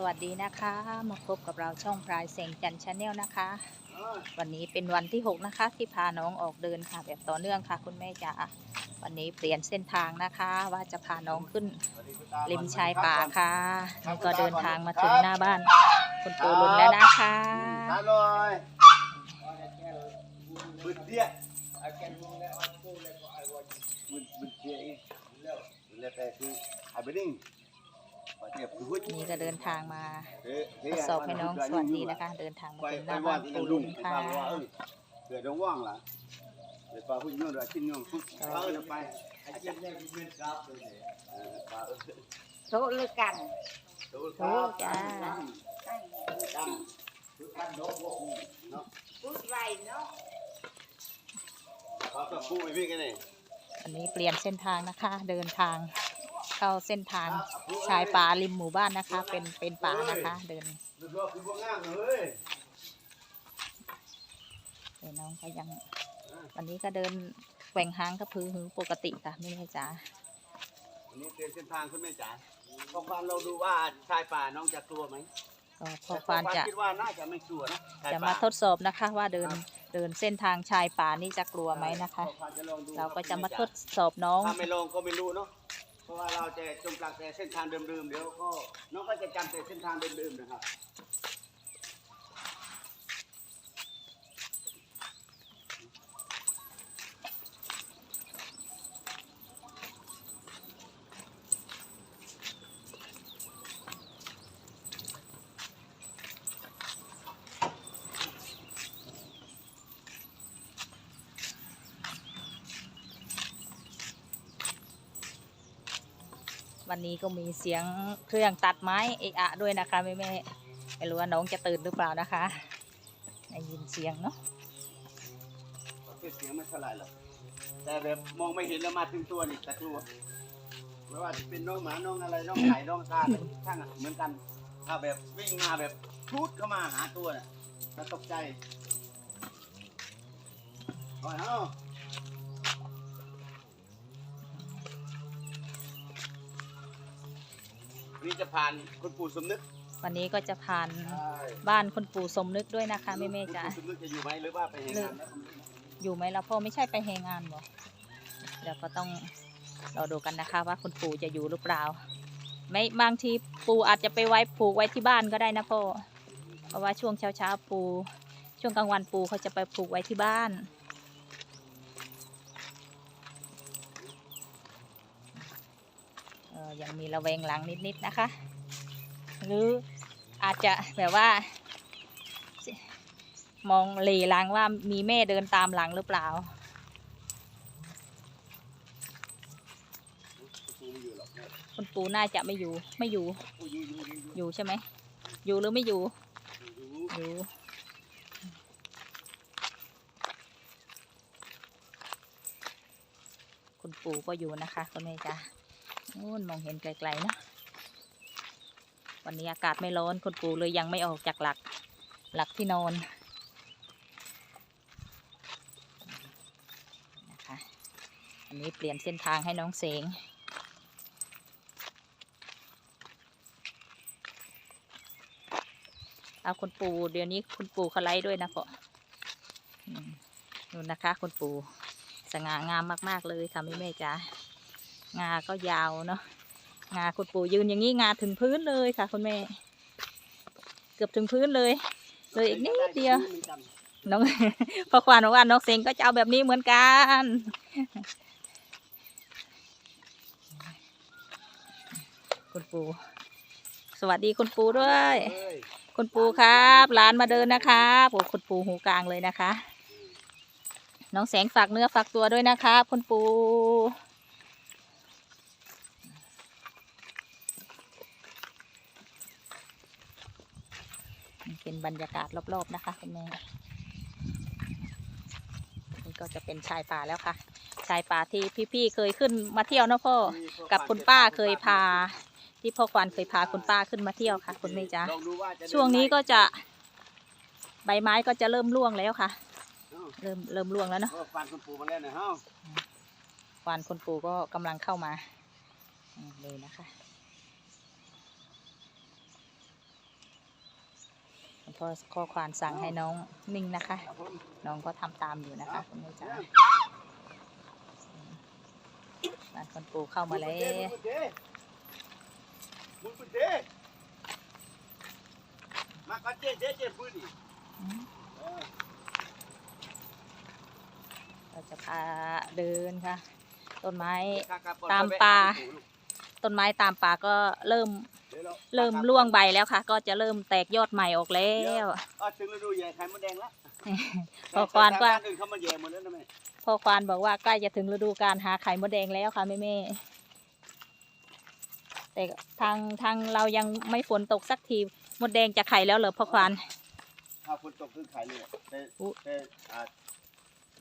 สวัสดีนะคะ มาพบกับเราช่องพลายเสียงจันชาแนลนะคะ วันนี้เป็นวันที่ 6 นะคะ ที่พาน้องออกเดินค่ะแบบต่อเนื่องค่ะ คุณแม่จ๋าวันนี้เปลี่ยนเส้นทางนะคะ ว่าจะพาน้องขึ้นริมชายป่าค่ะนี่ก็เดินทางมาถึงหน้าบ้านคุณปู่ลุนแล้วนะคะอร่อยบึดเดีย นี่ก็เดินทางมาทดสอบให้น้องสวัสดีนะคะ เดินทางมาถึงหน้าบ้านปู่ลุงค่ะเกิดดงว่างล่ะเดี๋ยวป้าหุ่นยนต์ด้วยชิ้นยนต์เออไปไอ้เจ้าเนี่นครับเลยเออป้าเออโตหรือกันโอ้ครับจ้าดำทุกท่านนกพวกนี้เนาะพูดไรเนาะอันนี้เปลี่ยนเส้นทางนะคะ เดินทาง เข้าเส้นทางชายป่าริมหมู่บ้านนะคะ เป็นเป็นป่านะคะเดินลูกคือพวกง่างเฮ้ยเดี๋ยวน้องก็ยัง วันนี้ก็เดินแกว่งหางกระพือหือปกติค่ะไม่แน่จ้าวันนี้เปลี่ยนเส้นทางคุณแม่จ๋าพอความเราดูว่าชายป่าน้องจะกลัวไหมก็พอควานจะคิดว่าน่าจะไม่กลัวนะชยจะป่มาทดสอบนะคะว่าเดินเดินเส้นทางชายป่านี่จะกลัวไหมนะคะพอความจลองดูเราก็จะมาทดสอบน้องถ้าไม่ลองก็ไม่รู้เนาะ เพราะว่าเราจะจมปลักแต่เส้นทางเดิมๆเดี๋ยวก็น้องก็จะจำแต่เส้นทางเดิมๆนะครับ วันนี้ก็มีเสียงเครื่องตัดไม้เอะอะด้วยนะคะแม่แม่ไม่รู้ว่าน้องจะตื่นหรือเปล่านะคะได้ยินเสียงเนาะเสียงไม่เท่าไหร่หรอกแต่แบบมองไม่เห็นแล้วมาถึงตัวนี่จะกลัวไม่ว่าจะเป็นน้องหมาน้องอะไรน้องไก่น้องกาช่างเหมือนกัน ถ้าแบบวิ่งมาแบบพุดเข้ามาหาตัวน่ะจะตกใจอ้ยเอา นี่จะผ่านคุณปู่สมนึกวันนี้ก็จะผ่านใช่บ้านคุณปู่สมนึกด้วยนะคะแม่แม่จ๋าคุณปู่สมนึกจะอยู่ไหมหรือว่าไปเห็นงานแล้วอยู่ไหมเราพ่อไม่ใช่ไปแหงานบอกเดี๋ยวก็ต้องรอดูกันนะคะ ว่าคุณปู่จะอยู่หรือเปล่า ไม่บางทีปู่อาจจะไปไว้ผูกไว้ที่บ้านก็ได้นะพ่อเพราะว่าช่วงเช้าเช้าๆปู่ช่วงกลางวันปู่เขาจะไปผูกไว้ที่บ้าน เออ ยังมีระแวงหลังนิดๆนะคะ หรืออาจจะแบบว่า มองเหลหลังว่ามีแม่เดินตามหลังหรือเปล่าคุณปูน่าจะไม่อยู่ไม่อยู่ อยู่ใช่ไหมอยู่หรือไม่อยู่อยู่คุณปู่ก็อยู่นะคะคุณแม่จ้ะ นู่นมองเห็นไกลๆนะ วันนี้อากาศไม่ร้อนคุณปู่เลยยังไม่ออกจากหลักหลักที่นอนนะคะอันนี้เปลี่ยนเส้นทางให้น้องเสงเอาคุณปู่เดี๋ยวนี้คุณปู่เขาไล่ด้วยนะพ่อนู่นนะคะคุณปู่สง่างามมาก ๆ เลยค่ะแม่แม่จ๋า งาก็ยาวเนาะงาคุณปู่ยืนอย่างนี้งาถึงพื้นเลยค่ะ คุณแม่ เกือบถึงพื้นเลย เลยอีกนิดเดียวน้องพอควานบอกว่าน้องเซงก็จะเอาแบบนี้เหมือนกันคุณปู่สวัสดีคุณปู่ด้วย คุณปู่ครับหลานมาเดินนะครับโอ้คุณปู่หูกลางเลยนะคะ น้องแสงฝากเนื้อฝากตัวด้วยนะครับคุณปู่ เป็นบรรยากาศรอบๆนะคะคุณแม่นี่ก็จะเป็นชายป่าแล้วค่ะ ชายป่าที่พี่ๆเคยขึ้นมาเที่ยวเนอะพ่อกับคุณป้าเคยพา ที่พ่อควันเคยพาคุณป้าขึ้นมาเที่ยวค่ะ คุณแม่จ๊ะลองดูว่าจะเดิช่วงนี้ก็จะ ใบไม้ก็จะเริ่มร่วงแล้วค่ะเอ้าเริ่มเริ่มร่วงแล้วเนาะเออฟันคุณปู่มาแล้วนะฮะควานคุณปู่ก็กำลังเข้ามาอืมเลยนะคะ พ่อข้อควานสั่งให้น้องนิ่งนะคะ น้องก็ทำตามอยู่นะคะคุณแม่จ๋าบ้านคนปูเข้ามาแล้วมุนเจมุนเจมากันเจ๊เจ๊เจ๊ปืนดิอืมเราจะพาเดินค่ะ ต้นไม้ตามป่าต้นไม้ตามป่าก็เริ่ม เริ่มร่วงใบแล้วค่ะ ก็จะเริ่มแตกยอดใหม่ออกแล้วอ๋อถึงฤดูแย่ไข่มดแดงแล้วพอควานก็แต่บ้อื่นเขามาแย่หมดแล้วนะแม่พ่อควานบอกว่าใกล้จะถึงฤดูการหาไข่มดแดงแล้วค่ะแม่แม่แต่ทางทางเรายังไม่ฝนตกสักทีมดแดงจะไข่แล้วเหรอพ่อควานถ้าฝนตกคือไข่เลยแต่อุ๊แต่อ่า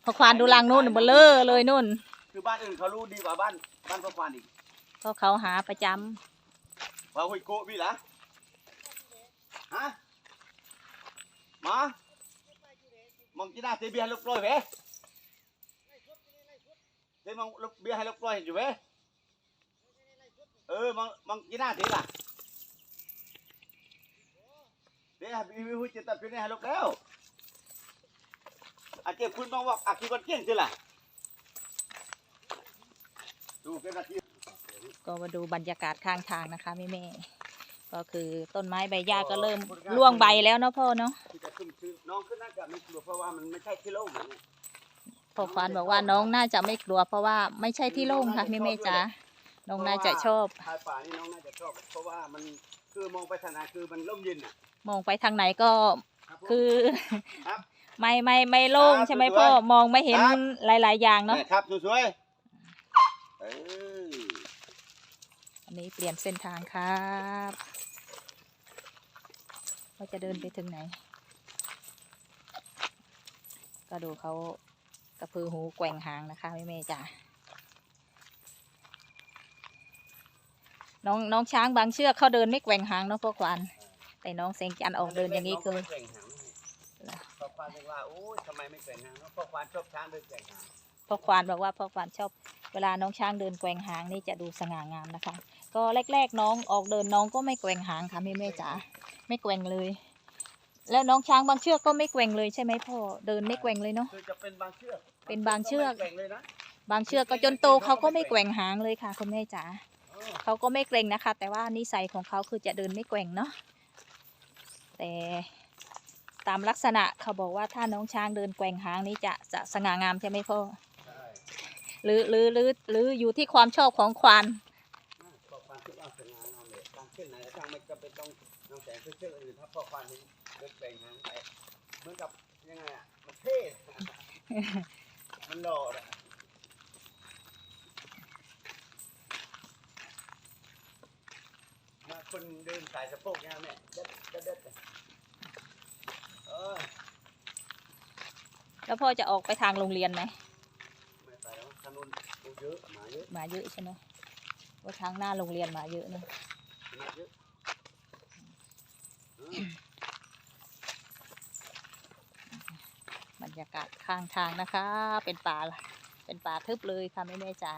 พ่อควานดูรังนู่นเบลเลอร์เลยนู่น คือบ้านอื่นเขารู้ดีกว่าบ้านบ้านพ่อควานอีกเพราะเขาหาประจำ ว่าหุยโกะพี่ละฮะมามองจีน่าเตเบียร์ให้ลูกปล่อยเว้เตมองลูกเบียร์ให้ลูกปล่อยอยู่เว้เออมองมองจีน่าเตล่ะเดี๋ยวพี่พี่หุ่นจะตัดเป็นให้ลูกแล้วอาเจ็บคุณมองว่าอาคีบันเกี้ยงสิล่ะดูเป็นนาที ก็มาดูบรรยากาศข้างทางนะคะแม่แม่ๆก็คือต้นไม้ใบหญ้าก็เริ่มร่วงใบแล้วเนาะพ่อเนาะที่จะขึ้นชื่อน้องขึ้นน่าจะไม่กลัวเพราะว่ามันไม่ใช่ที่โล่งอย่างเงี้ยพ่อควานบอกว่าน้องน่าจะไม่กลัว เพราะว่าไม่ใช่ที่โล่งค่ะแม่แม่ๆจ๋าน้องน่าจะชอบชายป่านี่น้องน่าจะชอบเพราะว่ามันคือมองไปทางไหนคือมันร่มเย็นอะมองไปทางไหนก็รับผมคือครับไม่ไม่ไม่โล่งครับใช่ไหมสวยๆพ่อมองไม่เห็นครับหลาย ๆ อย่างเนาะเนี่ยครับสวยๆเออ อันนี้เปลี่ยนเส้นทางครับว่าจะเดินไปถึงไหน ก็ดูเขากระพือหูแกว่งหางนะคะแม่เมย์จ๋าน้องน้องช้างบางเชือกเขาเดินไม่แกว่งหางเนาะพ่อควานแต่น้องเซงจันออกเดินอย่างนี้คือน้งก็ไม่แกว่งหางนะพ่อควานบอกว่าโอ้ยทำไมไม่แกว่งหางเนาะพ่อควานชอบช้างเดินแกว่งหางพ่อควานบอกว่าพ่อควานชอบเวลาน้องช้างเดินแกว่งหางนี่จะดูสง่างามนะคะ ก็แรกๆน้องออกเดินน้องก็ไม่แกว่งหางค่ะแม่แม่จ๋าไม่แกว่งเลย แล้วน้องช้างบางเชือกก็ไม่แกว่งเลยใช่ไหมพ่อเดินไม่แกว่งเลยเนาะคือจะเป็นบางเชือกเป็นบางเชือกไม่แกว่งเลยนะบางเชือกก็จนโตเขาก็ไม่แกว่งหางเลยค่ะคุณแม่จ๋าเออเขาก็ไม่เกรงนะคะ แต่ว่านิสัยของเขาคือจะเดินไม่แกว่งเนาะแต่ตามลักษณะเขาบอกว่าถ้าน้องช้างเดินแกว่งหางนี่จะจะสง่างามใช่ไหมพ่อใช่ หรือหรือหรือหรืออยู่ที่ความชอบของควานพอควานคิดว่าสง่างามเลยการเช่นไหนทางไม่จำเป็นต้องน้องแสงเชืออื่นถ้าพอควานเห็นเดินแกว่งหางไปเหมือนกับยังไงอะมันเท่มันหล่ออะมาคนเดินสายสะโพกเนี่ยแม่เด็ดเด็ดเด็ดเออแล้วพ่อจะออกไปทางโรงเรียนไหมไปแล้วทางนู้นดู เยอะหมาเยอะหมาเยอะใช่ไหมว่าทางหน้าโรงเรียนหมาเยอะนะหมาเยอะเออบรรยากาศข้างทางนะคะ เป็นป่าเป็นป่าทึบเลยค่ะแม่แม่จ๋า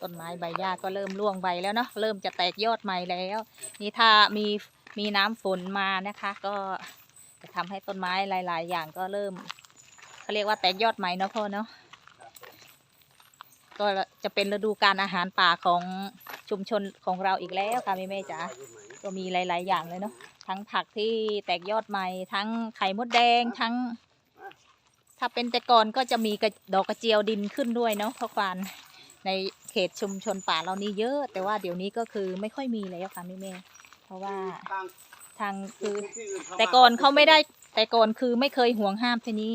ต้นไม้ใบหญ้าก็เริ่มร่วงใบแล้วเนาะเริ่มจะแตกยอดใหม่แล้ว นี่ถ้ามีมีน้ำฝนมานะคะ ก็จะทำให้ต้นไม้หลาย ๆ อย่างก็เริ่มเขาเรียกว่าแตกยอดใหม่เนาะพ่อเนาะครับผม ก็จะเป็นฤดูการอาหารป่าของชุมชนของเราอีกแล้วค่ะแม่แม่จ๋าก็มีหลาย ๆ อย่างเลยเนาะทั้งผักที่แตกยอดใหม่ ทั้งไข่มดแดงทั้ง ถ้าเป็นแต่ก่อนก็จะมีกระดอกกระเจียวดินขึ้นด้วยเนาะเพราะควานในเขตชุมชนป่าเรานี่เยอะ แต่ว่าเดี๋ยวนี้ก็คือไม่ค่อยมีแล้วค่ะแม่แม่เพราะว่าทางคือแต่ก่อนเขาไม่ได้แต่ก่อนคือไม่เคยห่วงห้ามทีนี้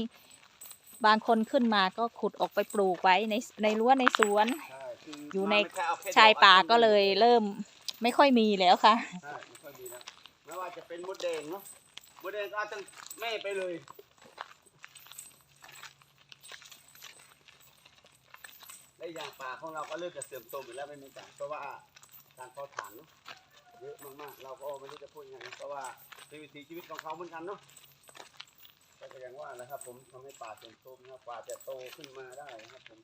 บางคนขึ้นมาก็ขุดออกไปปลูกไว้ในในรั้วในสวนใช่คือยู่ในไม่ค่เอแค่ชายดอกป่าอก็เลยเริ่มไม่ค่อยมีแล้วค่ะใช่ไม่ค่อยมีแล้วไม่ว่าจะเป็นมดแดงเนาะมดแดงก็เอาตั้งแม่ไปเลยและอย่างป่าของเราก็เริ่มจะเสื่อมโทรมอยู่แล้วไม่มีการเพราะว่าการเผาถ่านเนอะเยอะมากๆ เราก็ไม่รู้จะพูดยังไงเพราะว่าเป็นวิถีชีวิตของเขาเหมือนกันเนาะ ก็อย่างว่าแหละครับ ผมทำให้ป่าเสื่อมโทรมนะครับป่าจะโตขึ้นมาได้นะครับผม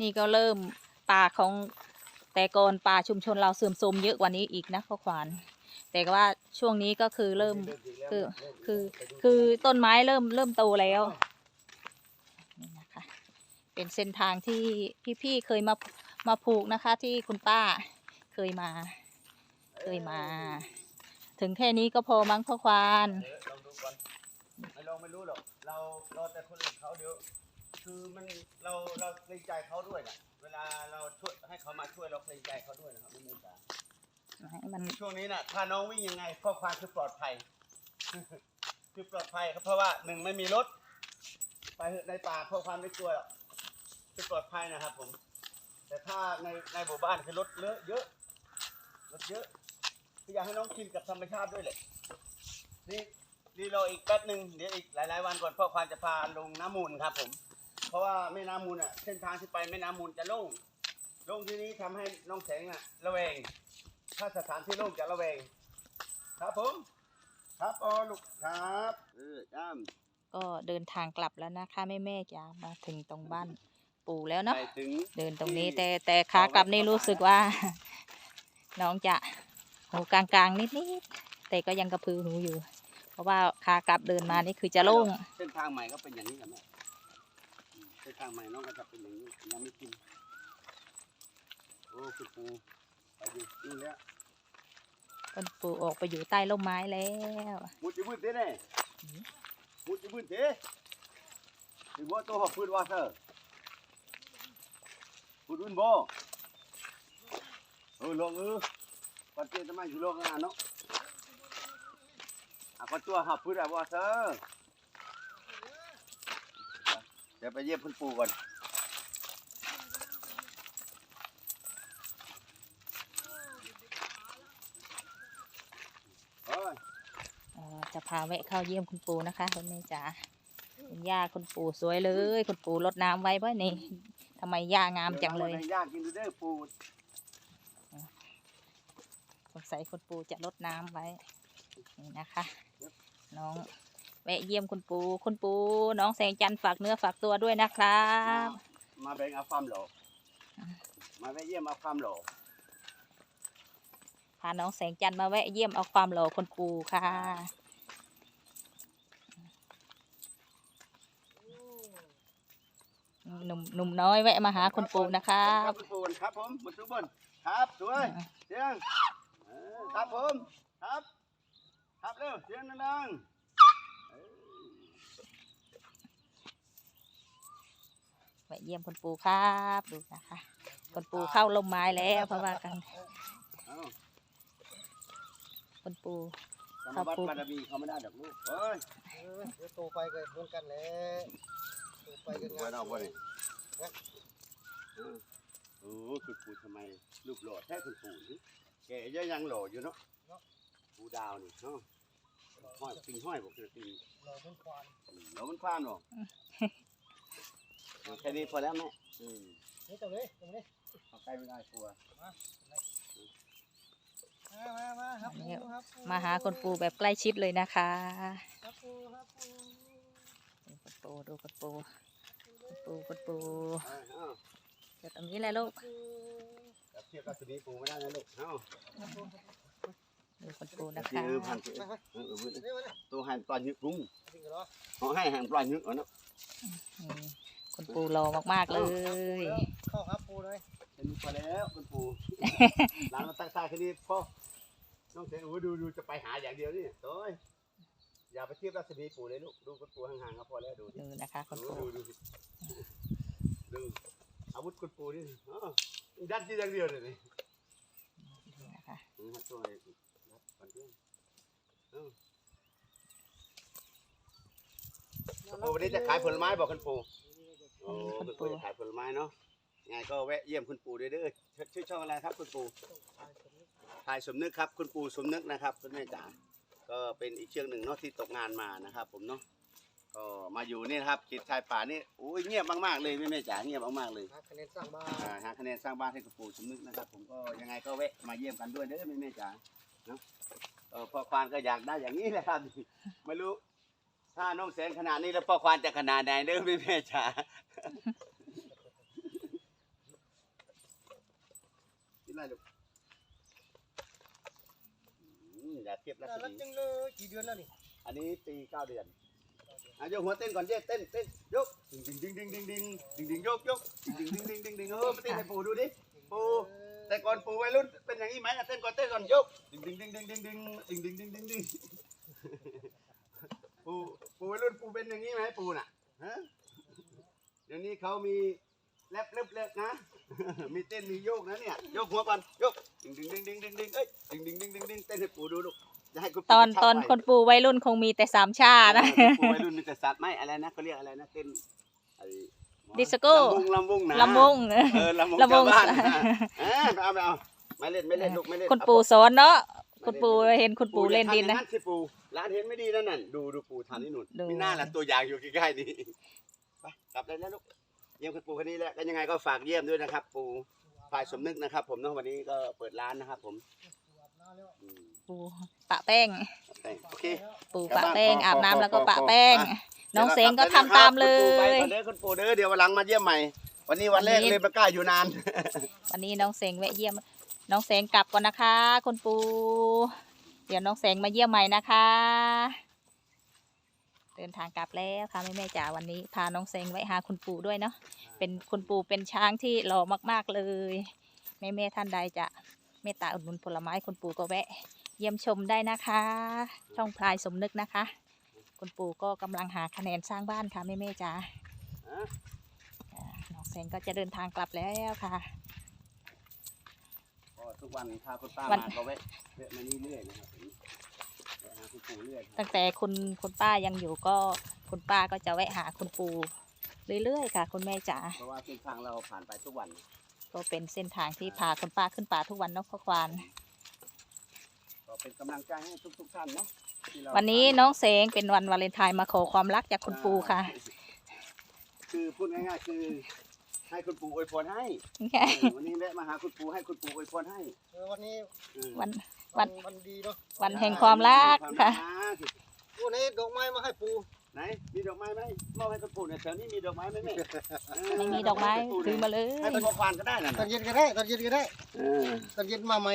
นนี่ก็เริ่มป่าของแต่ก่อนป่าชุมชนเราเสื่อมโทรมเยอะกว่านี้อีกนะพ่อขวาน แต่ว่าช่วงนี้ก็คือเริ่มคือคือคือต้นไม้เริ่มเริ่มโตแล้วนี่นะคะเป็นเส้นทางที่พี่ๆเคยมา มาผูกนะคะที่คุณป้าเคยมา เคยมา ถึงแค่นี้ก็พอมั้งพ่อควานเออลองดูก่อนไม่ลองไม่รู้หรอกเราเราแต่คนอื่นเขาเดี๋ยวคือมันเราเราเกรงใจเขาด้วยนะเวลาเราช่วยให้เขามาช่วยเราเกรงใจเขาด้วยนะครับไม่มีการให้มันช่วงนี้น่ะถ้าน้องวิ่งยังไงข้อความคือปลอดภัย คือปลอดภัยครับเพราะว่าหนึ่งไม่มีรถ ไปเถอะในป่าข้อความไม่กลัวหรอกคือปลอดภัยนะครับผม แต่ถ้าในในหมู่บ้านคือรถเยอะเยอะรถเยอะคืออยากให้น้องชินกับธรรมชาติด้วยแหละนี่นี่รออีกแป๊บหนึ่งเดี๋ยวอีกหลาย ๆ วันก่อนพ่อควานจะพาลงน้ำมูลครับ ผม เพราะว่าแม่น้ำมูลอะเส้นทางที่ไปแม่น้ำมูลจะโล่งโล่งที่นี้ทำให้น้องแสงอะ ระแวง ถ้าสถานที่โล่งจะระแวง ครับผม ครับอ๋อลูกครับเออจ้ามก็เดินทางกลับแล้วนะคะแม่แม่ๆจะมาถึงตรงบ้าน ปู่แล้วเนาะไปถึงเดินตรงนี้แต่แต่ขากลับนี่รู้สึกว่า น้องจะหูกลางๆนิดๆแต่ก็ยังกระพือหูอยู่ เพราะว่าขากลับเดินมานี่คือจะโล่งเส้นทางใหม่ก็เป็นอย่างนี้แหละแม่อืมเส้นทางใหม่น้องก็จะเป็นอย่างนี้ยังไม่กินโอ้คุณปูไปอยู่นู่นแล้วต้นปู่ออกไปอยู่ใต้ร่มไม้แล้วมุดจะมืดเด้เนี่ยมุดจะมืดเด้ถึงว่าตัวหอบพื้นว่าเธอ พูดอุ่นบ่เออลงเออปัจเจกทำไมอยู่ลงงานเนาะอะก็ตัวหอบพื้นอะว่าเธอเดี๋ยวไปเยี่ยมคุณปู่ก่อนจะพาแวะเข้าเยี่ยมคุณปู่นะคะคุณแม่จ๋าคุณย่าคุณปู่สวยเลย คุณปู่รดน้ำไว้บ่นี่ ทำไมย่างามจังเลยดี๋วอามาให้ย่างกินดูเด้อปู่สงสัยคุณปู่จะรดน้ำไว้นี่นะคะ น้องแวะเยี่ยมคุณปู่คุณปู่น้องแสงจันทร์ฝากเนื้อฝากตัวด้วยนะครับ มาแบ่งเอาความหล่อมาแวะเยี่ยมเอาความหล่อพาน้องแสงจันทร์มาแวะเยี่ยมเอาความหล่อคุณปู่ค่ะ หนุ่มหนุ่มน้อยแวะมาหาคุณปู่นะครับคุณปู่ครับผมบุตรบนครับสวยเสียงเออครับผมครับ ครับเร็วเสียงดังๆเออแวะเยี่ยมคุณปู่ครับดูนะคะคุณปู่เข้าลมไม้แล้วเพราะว่ากันเอาคุณปู่สมบัติบารมีเขาไม่ได้ดอกลูกเอ้ยเออเดี๋ยวโตไปก็เหมือนกันแหละโต ไปก็ดูงาไว้นนอกบ่นี่เออโอ้คุณปู่ทำไมรูปหล่อแท้คุณปู่นี่แกยังยังหล่ออยู่เนาะปู่ดาวนี่เนาะห้อยปิงห้อยบอกจะปิงเราเป็นควานเรามันพลาดหรอแค่นี้พอแล้วแม่อืมนี่ตรงนี้ตรงนี้เอาใกล้ไม่ได้กลัวมามามาครับปูครับปูมาหาคุณปู่แบบใกล้ชิดเลยนะคะครับ ปูครับปูดูคุณปู่ดูคุณปู่คุณปู่คุณปู่เอาเอาเดี๋ยวตรงนี้แหละลูกปูจับเทียบกับสุนีปูไม่ได้นะลูกเอาดูคุณปู่นะทีคะเออพันทีเออเออเออนี่มาเนี่ยตัวหันปลาหยึกรุ้งจริงเหรอเอาให้หันปลาหยึกเอาเนาะอืมคุณปู่หล่อมากๆเลยเข้าครับปูเลยเป็นพอแล้วคุณปู่หลานมาตั้งตาแค่นี้พ่อน้องเสียงโอ้ยดูดูจะไปหาอย่างเดียวนี่โอ้ย อย่าไปเทียบรัศมีปู่เลยลูกดูคุณปู่ห่างๆก็พอแล้วดูดิดูนะคะคุณดูปู่ดูดูดูอาวุธคุณปู่นี่อ๋อยัดที่อย่างเดียวเลยนี่ดูนะคะอืมตัวไอ้รับก่อนเพื่อนเอ้าโอ้วันนี้จะขายผลไม้บอกคุณปู่โอ้คุณปู่จะขายผลไม้เนาะไงก็แวะเยี่ยมคุณปู่เด้อเด้อชื่อชื่อช่องอะไรครับคุณปู่ถ่ายสมนึกครับ คุณปู่สมนึกนะครับคุณแม่จ๋า ก็เป็นอีกเชือกหนึ่งเนาะที่ตกงานมานะครับ ผมเนาะก็มาอยู่นี่ครับคิดชายป่านี่โอ้ยเงียบมากๆเลยแม่แม่จ๋าเงียบมากๆเลยหาคะแนนสร้างบ้านอ่าหาคะแนนสร้างบ้านให้กับปู่สมนึกนะครับ ผมก็ยังไงก็แวะมาเยี่ยมกันด้วยเด้อแม่แม่จ๋าเนาะพ่อควานก็อยากได้อย่างนี้แหละครับ ไม่รู้ ถ้าน้องแสงขนาดนี้แล้วพ่อควานจะขนาดไหนเด้อแม่แม่จ๋ากินได้ลูก แล้วเทียบรัศน่ารักมีจังเลยกี่เดือนแล้วนี่อันนี้ปีเก้าเดือนอะยกหัวเต้นก่อนเจ๊เต้นเต้นยกดึงดึงดึงดึงดึงดึงดึงดึงยกยกดึงดึงดึงดึงดึงดึงเออไปเต้นให้ปู่ดูดิปู่แต่ก่อนปู่วัยรุ่นเป็นอย่างนี้ไหมอะเต้นก่อนเต้นก่อนยกดึงดึงดึงดึงดึงดึงดึงดึงดึงดึงดึงปู่ปู่วัยรุ่นปู่เป็นอย่างนี้ไหมปู่น่ะฮะเดี๋ยวนี้เขามี แลบเล็บเล็บนะ มีเต้นมีโยกนะเนี่ยยกหัวก่อนยกดึงดึงดึงดึงดึงดึงเอ้ยดึงดึงดึงดึงดึงเต้นให้ปู่ดูลูกจะให้คุณตอนปู่ตอนชักไปคนปู่วัยรุ่นคงมีแต่สามชานะเออผู้วัยรุ่นมีแต่สัตว์ไม่อะไรนะเขาเรียกอะไรนะเต้นไอ้ดิสโก้ ลำวงลำวงนะลำวงเออลำวงลำวง ชาวบ้านนะเออไม่เอาไม่เอาไม่เล่นไม่เล่นลูกไม่เล่นคุณปู่สอนเนาะไม่คุณปู่เห็นคุณปู่เล่นดินนะอย่าทำอย่างสิปู่ร้านเห็นไม่ดีนั่นน่ะดูดูปู่ทำนี่หนุนดู มีหน้าละตัวอย่างอยู่ใกล้ๆนี่ไปกลับได้แล้วลูก เยี่ยมคุณปู่คนนี้แล้วก็ยังไงก็ฝากเยี่ยมด้วยนะครับ ปู่ฝ่ายสมนึกนะครับ ผมเนาะวันนี้ก็เปิดร้านนะครับ ผมอืมปู่ปะแป้ง โอเค ปู่กลับปะบ้านแป้งพออาบน้ำพอแล้วก็พอปะพอแป้งอะน้องเสงก็ดี๋ยวทำตามเลคุณปู่ไปก่อนยเด้อคุณปู่เด้อเดี๋ยววันหลังมาเยี่ยมใหม่ วันนี้วันแรกวันนี้ เลยไม่กล้าอยู่นาน วันนี้น้องเสงแวะเยี่ยม น้องเสงกลับก่อนนะคะ คุณปู่เดี๋ยวน้องเสงมาเยี่ยมใหม่นะคะ เดินทางกลับแล้วค่ะแม่แม่ๆจ๋าวันนี้ พาน้องเสงไว้หาคุณปู่ด้วยเนาะเป็นคุณปู่เป็นช้างที่หล่อมาก ๆเลยแม่แม่ๆท่านใดจะเมตตาอุดหนุนผลไม้คุณปู่ก็แวะ เยี่ยมชมได้นะคะ ช่องพลายสมนึกนะคะ คุณปู่ก็กำลังหาคะแนนสร้างบ้านค่ะแม่แม่ๆจ๋าอะอ่าน้องเสงก็จะเดินทางกลับแล้วค่ะก็ทุกวันพาคุณป้าวันมาก็แวะแวะมานี่เรื่อยนะครับ ตั้งแต่คุณคุณป้ายังอยู่ก็คุณป้าก็จะแวะหาคุณปู่เรื่อยๆค่ะ คุณแม่จ๋าเพราะว่าเส้นทางเราผ่านไปทุกวัน ก็เป็นเส้นทางที่พาคุณป้าขึ้นป่าทุกวันเนกพ่อควานก็เป็นกำลังใจให้ทุกๆท่านเนาะที่เราวันนี้น้องเสงเป็นวันวาเลนไทน์มาขอความรักจากคุณปู่ค่ะ คือพูดง่ายๆคือ ให้คุณปู่อวยพรให้เออวันนี้แวะมาหาคุณปู่ให้คุณปู่อวยพรให้เออวันนี้เออวัน วัน วันดีเนาะวันแห่งความรักค่ะโอ้นี่ดอกไม้มาให้ปูไหนมีดอกไม้ไหมมอบให้คุณปู่เนี่ยแถวนี้มีดอกไม้ไหมแม่เออไม่มีดอกไม้ถือมาเลยให้เป็นของขวัญก็ได้นะตอนเย็นก็ได้ตอนเย็นก็ได้เออตอนเย็นมาใหม่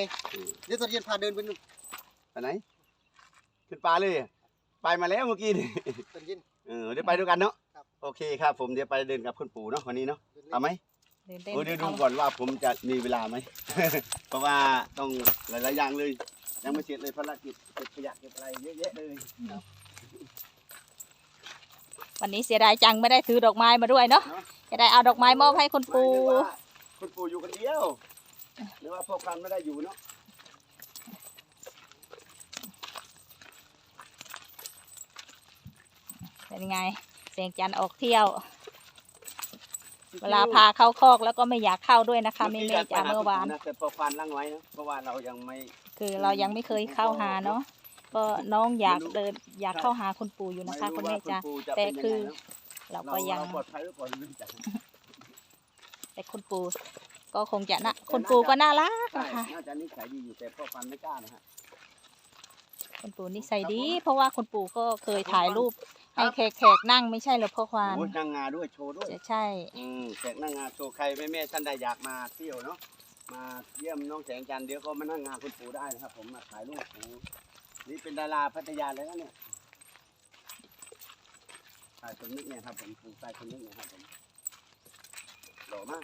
เดี๋ยวตอนเย็นพาเดินไปนู่นไปไหนขึ้นปลาเลยอะไปมาแล้วเมื่อกี้นี่ตอนเย็น เออเดี๋ยวไปด้วยกันเนาะครับ โอเคครับผมเดี๋ยวไปเดินกับคุณปู่เนาะวันนี้เนาะ เดินเล่นเอาไหมเดินเต้นโอ้เดี๋ยวดูเอาก่อนว่าผมจะมีเวลาไหม เพราะว่าต้องหลายๆอย่างเลย ยังไม่เสร็จเลยภารกิจเก็บขยะเก็บอะไรเยอะแยะเลยวันนี้เสียดายจังไม่ได้ถือดอกไม้มาด้วยเนาะเนาะจะได้เอาดอกไม้มอบให้คุณไม่ปู่นึกว่าคุณปู่อยู่คนเดียวหรือว่าพ่อพันธุ์ไม่ได้อยู่เนาะเป็นไง เสียงจันทร์ออกเที่ยว เวลาพาเข้าคอกแล้วก็ไม่อยากเข้าด้วยนะคะแม่แม่จ๋าเมื่อวานแต่พ่อพันธุ์ลังไว้นะเพราะว่าเรายังไม่ คือเรายังไม่เคยเข้าหาเนาะก็น้องอยากเดินอยากเข้าหาคุณปู่อยู่นะคะคุณแม่จ๋าไรู้ว่าณปู่จะแต่เป็นยังไงคือเนอะเราก็ยังเราปลอดภัยหรือเปล่าไม่รู้จักแต่คุณปู่ก็คงจะนะคุณปู่ก็น่ารักใช่นะคะน่าจะนิสัยดีอยู่แต่พ่อพันธุ์ไม่กล้านะฮะคุณปู่นิสัยดี เพราะว่าคุณปู่ก็เคยถ่ายรูป ให้แขกๆนั่งไม่ใช่เหรอพ่อควานโอ้ยนั่งงาด้วยโชว์ด้วยจะใช่อืมแขกนั่งงานโชว์ใครแม่แม่ๆท่านใดอยากมาเที่ยวเนาะมาเยี่ยมน้องแสงจันทร์เดี๋ยวก็มานั่งงานคุณปู่ได้นะครับ ผมมาถ่ายรูปโอ้โหนี่เป็นดาราพัทยาเลยนะเนี่ยสายคนนึกเนี่ยครับผมปู่สายคนนึกเนี่ยครับผมหล่อมาก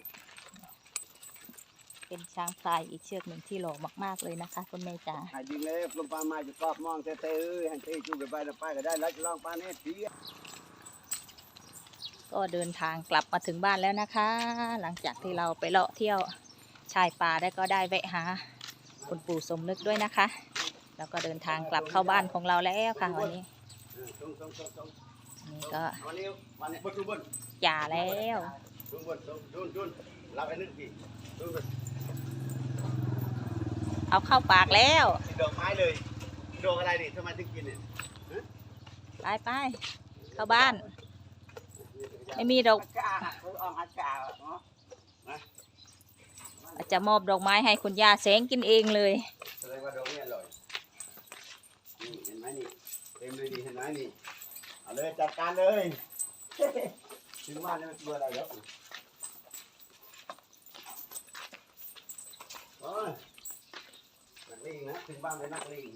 เป็นช้างพลายอีกเชือกหนึ่งที่หล่อมากๆเลยนะคะ คุณแม่จ๋าหายดิงเลยลมปลามาจะกรอบมองเต้ๆเอ้ยหันเต้จูกันไปแล้วไปก็ได้แล้วจะลองปลาเนี่ยทีก็เดินทางกลับมาถึงบ้านแล้วนะคะ หลังจากที่เราไปเลาะเที่ยวชายป่าได้ก็ได้แวะหาคุณปู่สมนึกด้วยนะคะ แล้วก็เดินทางกลับเข้าบ้านของเราแล้วค่ะวันนี้เออตรงตรงตรงตรงนี่ก็วันนี้วันนี้บนทุบนจ่าแล้ว เอาเข้าปากแล้วกินดอกไม้เลยดอกอะไรนี่ทำไมถึงกินเนี่ยไปไปเข้าบ้าน ไม่มีดอกกาคือออกอากาศเนาะอาจจะมอบดอกไม้ให้คุณย่าแสงกินเองเลยแสดงว่าดอกนี้อร่อยนี่เห็นไหมนี่เต็มเลยนี่เห็นไหมนี่เอาเลยจัดการเลยถึงบ้านแล้วมันตัวอะไรแล้วโอ้ยนัก ลิงนะถึงบ้านเป็นนักลิง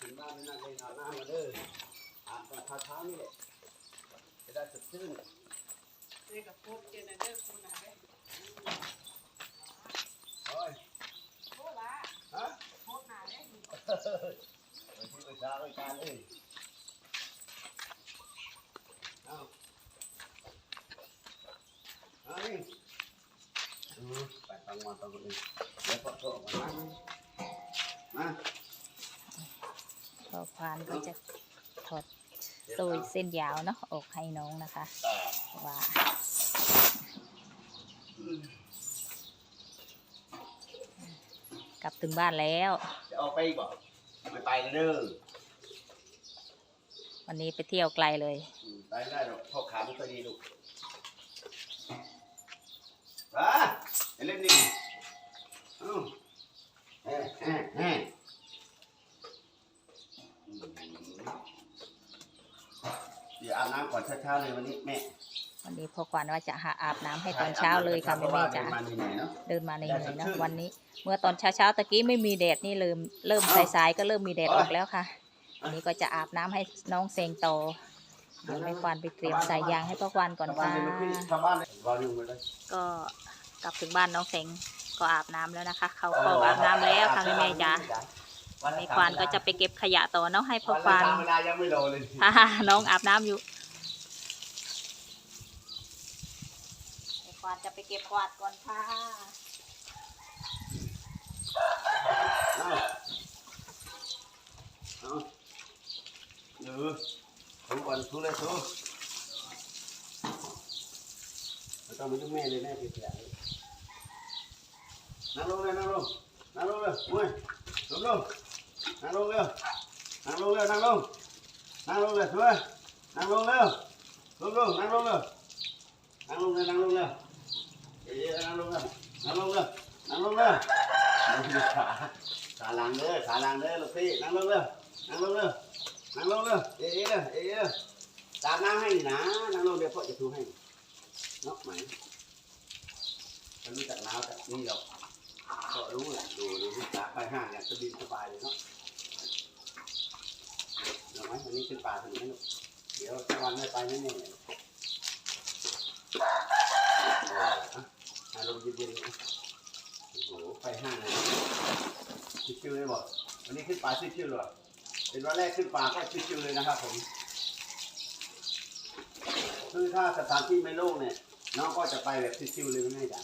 ถึงบ้านเป็นนักลิงเอาหน้ามาเด้ออ่านตอนเช้าๆนี่แหละจะได้สดชื่นเลยกับโคตรเจนเดอร์คุณนาเด้โอ้ยโคตรละฮะโคตรหนาเด้ไปที่ไปช้าไปการเลยเอาเอานี่ ไปฟังมาฟังคนอื่นเดี๋ยวพอโตออกมามาพอควานก็จะถอดโซยเส้นยาวเนาะออกให้น้องนะคะว่ากลับถึงบ้านแล้ว จะออกไปอีกบ่ไม่ไปเด้อวันนี้ไปเที่ยวไกลเลยอืมไปไม่ได้หรอกพ่อขาไม่ค่อยดีลูกอะอย่า เล่นนี่เอ้าแฮ่แฮ่แฮ่อืมเดี๋ยวอาบน้ำก่อนเช้าๆเลยวันนี้แม่วันนี้พ่อควานว่าจะหาอาบน้ำให้ตอนเช้าเลยค่ะแม่แม่จ๋าเพระว่เดินมาเหนื่อยๆเนาะเดินมาในเหนื่อยๆเนาะได้สดชื่นวันนี้ เมื่อตอนเช้าๆตะกี้ไม่มีแดดนี่เริ่มเริ่มเอ้าสายๆก็เริ่มมีแดดเอ้อยอกแล้วค่ะวันนี้ก็จะอาบน้ำให้น้องเซงโตเดี๋ยวแม่ควานไปเตรียมสายยางให้พ่อควานก่อนชาวบ้าค่ะนเลยลูก พี่ชาวบ้านเลยรอยุ่งไปเลยก็กลับถึงบ้านน้องเซงก็อาบน้ำแล้วนะคะ เขาก็อาบน้ำแล้วค่ะแม่แม่จ๋าแม่ควานก็จะไปเก็บขยะต่อเนาะให้พ่อควานวันละสามเวลายังไม่โดนเลยค่ะน้องอาบน้ำอยู่แม่ควานจะไปเก็บกวาดก่อนค่ะเอาเอาเออถูก่อนถูเลยถูไม่ต้องมายุ่งแม่เลยแม่เสียเลยนั่ nằm lên này nằm luôn nằm luôn rồi. Mười đúng luôn nằm lên. Rồi nằm luôn rồi nằm luôn nằm luôn rồi. Thôi nằm luôn rồi đúng luôn lên. Luôn rồi nằm luôn rồi nằm luôn lên. Nằm luôn rồi nằm luôn rồi nằm luôn rồi xả làng đấy xả làng đấy lục phi. Nằm lên. Rồi nằm luôn rồi nằm luôn rồi ý ý rồi ý ý rồi đạp nang hay ná nang luôn đẹp vợ cho chú hay. Ngóc máy มันมีจากน้ำจากนี่หรอก ก็รู้แหละดูดูที่ตาไปห้างเนี่ยสบายสบายเลยเนาะเดี๋ยวไหมวันนี้ขึ้นป่าถึงไหมลูกเดี๋ยวสักวันไม่ไปแน่ๆเลยเอออ่อารมณ์เย็นๆโอ้โหไปห้างเลยชิวๆเลยบอกวันนี้ขึ้นป่าชิวๆเลยเป็นวันแรกขึ้นป่าก็ชิวๆเลยนะครับผมคือถ้าสถานที่ไม่โล่งเนี่ยน้องก็จะไปแบบชิวๆเลยไม่ได้จ้ะ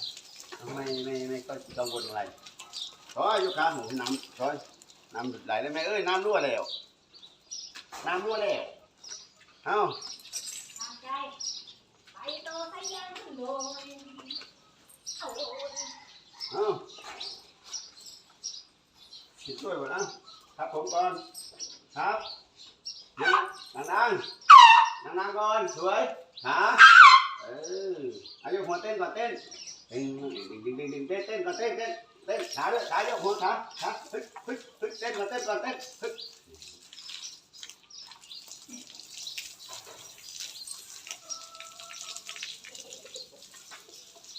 ไม่ไม่ไม่ก็กังวลอะไรขออายุคาหมูน้ำขอน้ำไหลได้ไหมเอ้ยน้ำรั่วแล้ว น้ำรั่วแล้วเอ้าทางใจไปโตไปยังโดยโอ้ยเอ้าคิดช่วยก่อนนะครับผมก่อนครับนี่ดังๆดังๆก่อนสวยขาเออเอายกหัวเต้นก่อนเต้น เต้นเต้นเต้นก่อนเต้นเต้นเต้นขาด้วยขาเยหัวขาขาฮึดฮึดฮึดเต้นก่อนเต้นก่อนเต้นฮึด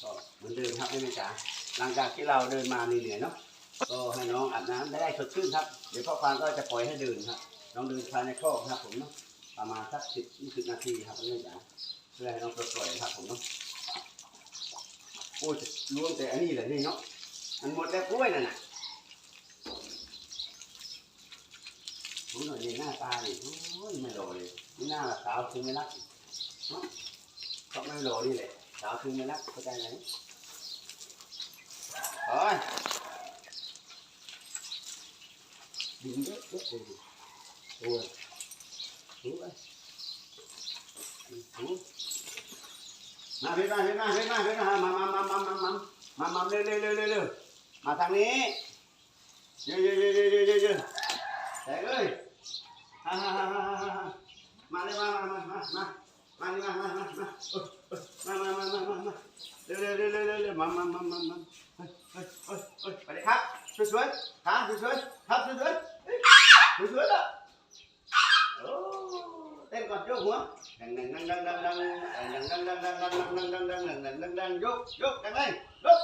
ก็เหมือนเดิมครับแม่จ๋าหลังจากที่เราเดินมาเหนื่อยๆเนาะก็ให้น้องอาบน้ำได้สดชื่นครับ เดี๋ยวพ่อฟางก็จะปล่อยให้เดินครับ น้องเดินภายในคอกครับผมเนาะประมาณสักสิบยี่สิบนาทีครับเพื่อนจ๋าเพื่อให้น้องปล่อยๆครับผมเนาะ โอ้ยล้วงแต่อันนี้แหละนี่เนาะมันหมดแล้วกล้วยนั่นน่ะดูหน่อยในหน้าตานี่โอ้ยไม่รอเลยนี่หน้าสาวคือไม่รักเนาะก็ไม่รอนี่แหละสาวคือไม่รักเข้าใจไหมโอ้ยดึงเยอะเยอะเลยโอ้ยถูไปถู มาเห็นมาเห็นมาเห็นมาเห็นมามามามามามามามาเร็วเร็วเร็วเร็วเร็วมาทางนี้เยอะเยอะเยอะเยอะเยอะเยอะเยอะแต่เอ้ยฮ่าฮ่าฮ่าฮ่าฮ่าฮ่ามาเลยมามามามามามานี่มามามามาเอ้ยมามามามามามาเร็วเร็วเร็วเร็วเร็วเร็วมามามามามาเฮ้ยเฮ้ยเฮ้ยเฮ้ยไปเลยครับสวยๆขาสวยๆครับสวยๆ งยกยกแรงแรงยก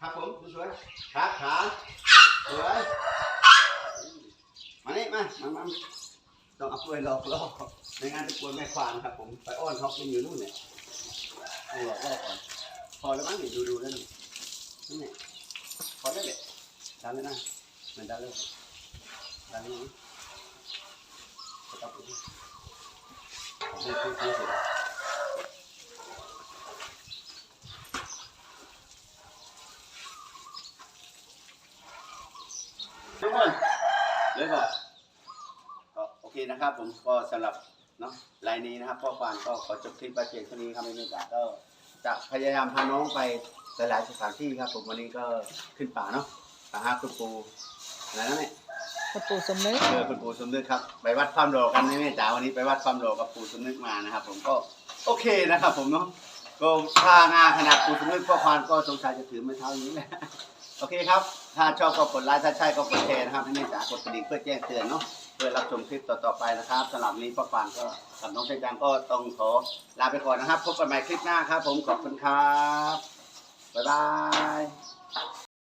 ครับผมสวยครับขาสวยมานี่มามามาต้องเอาปืนหลอกล่อในงานตะปวนแม่ควานครับผมไปอ้อนเขาเป็นอยู่นู่นเนี่ยหลอกล่อก่อนพอแล้วมั้งเนี่ยดูดูนั่นนั่นเนี่ยพอได้เลยดันเลยนะมันดันเลยดันเลยนะครับ ทุกคนเลยก่อนก็โอเคนะครับ ผมก็สำหรับเนาะรายนี้นะครับพ่อควานก็ขอจบคลิปไปเพียงเท่านี้ครับไม่มีโอกาสก็จะพยายามพาน้องไปหลายๆสถานที่ครับ ผมวันนี้ก็ขึ้นป่าเนาะป่าฮาคุณปูอะไรนั่นแหละ คุณปู่สมนึก เออคุณปู่สมนึกครับ ไปวัดความโลกันนะแม่จ๋าวันนี้ไปวัดความโลกับปู่สมนึกมานะครับ ผมก็โอเคนะครับ ผมเนาะก็ท่างาขนาดปู่สมนึกพ่อควานก็สงสัยจะถือไม้เท้าอย่างนี้แหละโอเคครับ ถ้าชอบก็กดไลค์ถ้าใช่ก็กดแชร์นะครับให้แม่จ๋ากดกระดิ่งเพื่อแจ้งเตือนเนาะเพื่อรับชมคลิปต่อๆไปนะครับสำหรับนี้พ่อควานก็กับน้องเจจังก็ต้องขอลาไปก่อนนะครับพบกันใหม่คลิปหน้าครับ ผมขอบคุณครับบ๊ายบาย